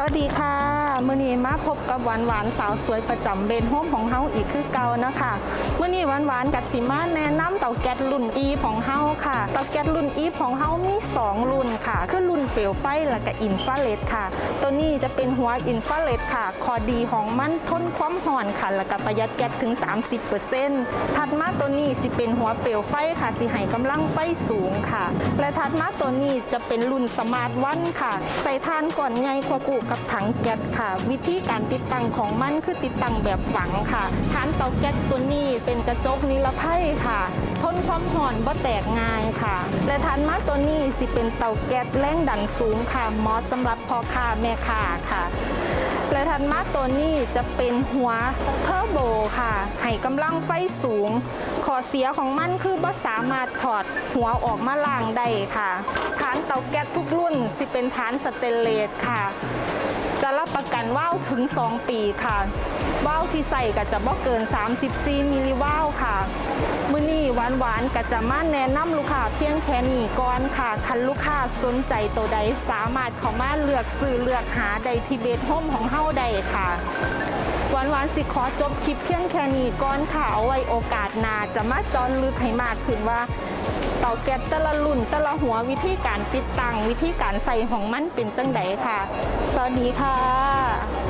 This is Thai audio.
สวัสดีค่ะ มือนี้มาพบกับหวานหวานสาวสวยประจำเบนโฮมของเฮาอีกคือเก่านะคะมื หวานหวานๆกับสิมาแนะนำเตาแก๊สรุ่น E ของเฮาค่ะเตาแก๊สรุ่น E ของเฮามี 2 รุ่นค่ะ คือรุ่นเปลวไฟและก็อินฟราเรดค่ะ ตัวนี้จะเป็นหัวอินฟราเรดค่ะข้อดีของมันทนความร้อนค่ะ และก็ประหยัดแก๊สถึง 30%ถัดมาตัวนี้สิเป็นหัวเปลวไฟค่ะสิให้กำลังไฟสูงค่ะ และถัดมาตัวนี้จะเป็นรุ่นสมาร์ทวันค่ะ ใส่ทานก่อนไงควบคู่กับถังแก๊สค่ะ วิธีการติดตั้งของมันคือติดตั้งแบบฝังค่ะฐานเตาแก๊สตัวนี้เป็นกระจกนิรภัยค่ะ ทนความร้อนบ่แตกง่ายค่ะ และฐานมาตัวนี้สิเป็นเตาแก๊สแรงดันสูงค่ะเหมาะสำหรับพ่อค้าแม่ค้าค่ะและถัดมาตัวนี้จะเป็นหัวเทอร์โบค่ะให้กำลังไฟสูงข้อเสียของมันคือบ่สามารถถอดหัวออกมาล่างได้ค่ะ ฐานเตาแก๊สทุกรุ่นสิเป็นฐานสเตนเลสค่ะาวถึง 2 ปีค่ะว่าวที่ใส่ก็จะบ่เกิน 34มิลลิว่าวค่ะมื้อนี้หวานหวานก็จะมาแนะนำลูกค้าเพียงแค่นี้ก่อนค่ะคันลูกค้าสนใจตัวใดสามารถเข้ามาเลือกซื้อเลือกหาใดที่เบสโฮมของเฮาได้ค่ะหวานหวานสิขอจบคลิปเพียงแค่นี้ก่อนค่ะเอาไว้โอกาสหน้าจะมาจอนลึกให้มากขึ้นว่าเตาแก๊สแต่ละรุ่นแต่ละหัววิธีการติดตั้งวิธีการใส่ของมันเป็นจังไดค่ะ สวัสดีค่ะ